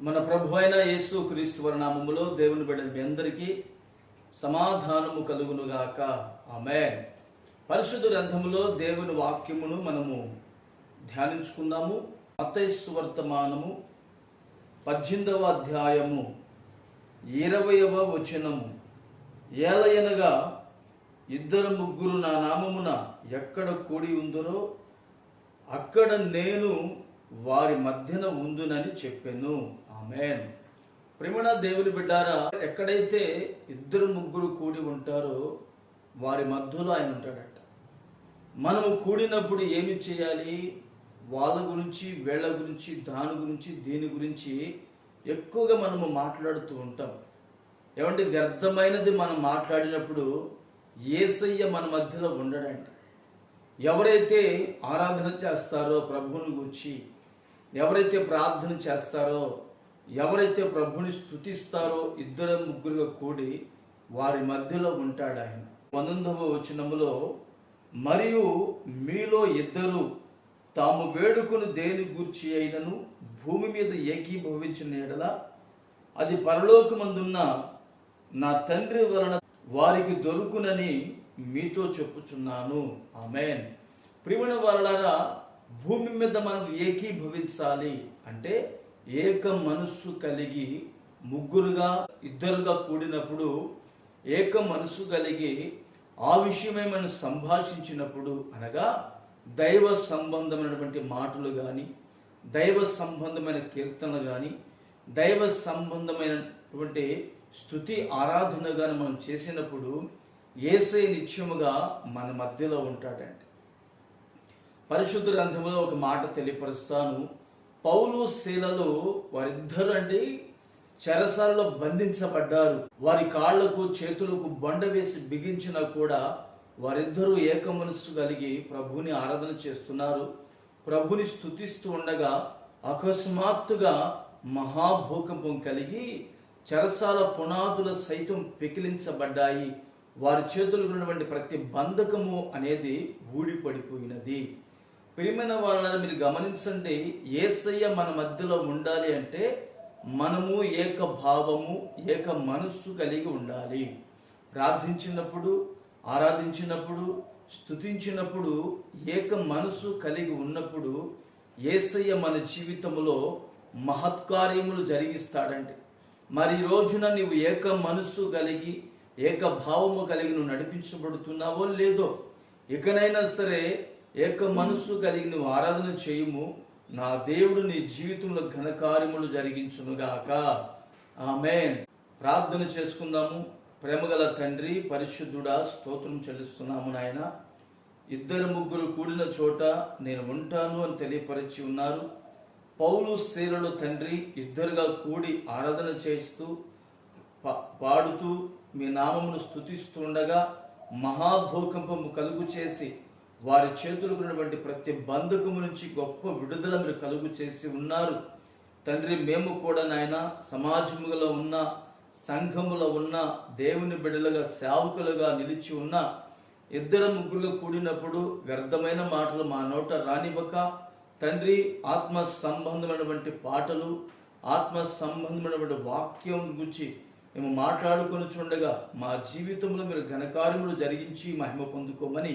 మన ప్రభు అయిన యేసు క్రీస్తు నామములో దేవుని బిడ్డల మీ అందరికీ సమాధానము కలుగునుగాక. ఆమె పరిశుద్ధ గ్రంథములో దేవుని వాక్యమును మనము ధ్యానించుకుందాము. మతైసు వర్తమానము పద్దెనిమిదవ అధ్యాయము ఇరవయవ వచనము ఏలయనగా ఇద్దరు ముగ్గురు నా నామమున ఎక్కడ కూడి ఉందరో అక్కడ నేను వారి మధ్యన ఉందునని చెప్పాను. ఆమెన్. ప్రేమణ దేవుని బిడ్డారా ఎక్కడైతే ఇద్దరు ముగ్గురు కూడి ఉంటారో వారి మధ్యలో ఆయన ఉంటాడట. మనము కూడినప్పుడు ఏమి చేయాలి? వాళ్ళ గురించి వీళ్ళ గురించి దాని గురించి దీని గురించి ఎక్కువగా మనము మాట్లాడుతూ ఉంటాం. ఏమంటే వ్యర్థమైనది మనం మాట్లాడినప్పుడు ఏసయ్య మన మధ్యలో ఉండడంట. ఎవరైతే ఆరాధన చేస్తారో ప్రభువుని గురించి ఎవరైతే ప్రార్థన చేస్తారో ఎవరైతే ప్రభుని స్థుతిస్తారో ఇద్దరు ముగ్గురుగా కూడి వారి మధ్యలో ఉంటాడు ఆయన. పంతొమ్మిదవ వచనములో మరియు మీలో ఇద్దరు తాము వేడుకుని దేని గూర్చి అయినను భూమి మీద ఏకీభవించిన ఎడల అది పరలోకమందున్న నా తండ్రి వలన వారికి దొరుకునని మీతో చెప్పుచున్నాను. ఆమెన్. ప్రిమణ వలన భూమి మీద మనం ఏకీభవించాలి అంటే ఏక మనస్సు కలిగి ముగ్గురుగా ఇద్దరుగా కూడినప్పుడు ఏక మనస్సు కలిగి ఆ విషయమై మనం సంభాషించినప్పుడు అనగా దైవ సంబంధమైనటువంటి మాటలు కానీ దైవ సంబంధమైన కీర్తనలు కానీ దైవ సంబంధమైనటువంటి స్థుతి ఆరాధన కానీ మనం చేసినప్పుడు ఏసై నిత్యముగా మన మధ్యలో ఉంటాడండి. పరిశుద్ధ గ్రంథంలో ఒక మాట తెలియపరుస్తాను. పౌలు శీలలు వారిద్దరు అండి చెరసాలలో బంధించబడ్డారు. వారి కాళ్ళకు చేతులకు బండ వేసి బిగించినా కూడా వారిద్దరూ ఏక మనస్సు కలిగి ప్రభుని ఆరాధన చేస్తున్నారు. ప్రభుని స్థుతిస్తూ ఉండగా అకస్మాత్తుగా మహాభూకంపం కలిగి చెరసాల పునాదుల సైతం పెకిలించబడ్డాయి. వారి చేతులకు ఉన్నటువంటి ప్రతి బంధకము అనేది ఊడిపడిపోయినది ప్రియమైన వాళ్ళని మీరు గమనించండి ఏసయ్య మన మధ్యలో ఉండాలి అంటే మనము ఏక భావము ఏక మనస్సు కలిగి ఉండాలి. ప్రార్థించినప్పుడు ఆరాధించినప్పుడు స్తుతించినప్పుడు ఏక మనసు కలిగి ఉన్నప్పుడు ఏసయ్య మన జీవితంలో మహత్కార్యములు జరిగిస్తాడండి. మరి రోజున నీవు ఏక మనస్సు కలిగి ఏక భావము కలిగి నువ్వు నడిపించబడుతున్నావో లేదో ఇకనైనా సరే ఏక మనస్సు కలిగి నువ్వు ఆరాధన చేయము. నా దేవుడు నీ జీవితంలో ఘనకార్యములు జరిగించునుగాక. ఆమె ప్రార్థన చేసుకుందాము. ప్రేమగల తండ్రి పరిశుద్ధుడా స్తోత్రం చెల్లిస్తున్నాము నాయన. ఇద్దరు ముగ్గురు కూడిన చోట నేను ఉంటాను అని తెలియపరిచి ఉన్నారు. పౌలు శీలలు తండ్రి ఇద్దరుగా కూడి ఆరాధన చేస్తూ పా- పాడుతూ మీ నామమును స్థుతిస్తుండగా మహాభూకంపము కలుగు చేసి వారి చేతులకు ఉన్నటువంటి ప్రతి బంధకము నుంచి గొప్ప విడుదల మీరు కలుగు చేసి ఉన్నారు. తండ్రి మేము కూడా నాయన సమాజములో ఉన్న సంఘములో ఉన్న దేవుని బిడ్డలుగా సేవకులుగా నిలిచి ఉన్న ఇద్దరు ముగ్గురుగా కూడినప్పుడు వ్యర్థమైన మాటలు మా నోట రానివ్వక తండ్రి ఆత్మ సంబంధమైనటువంటి పాటలు ఆత్మ సంబంధమైనటువంటి వాక్యం గురించి మేము మాట్లాడుకొని చూడగా మా జీవితంలో మీరు ఘనకార్యములు జరిగించి మహిమ పొందుకోమని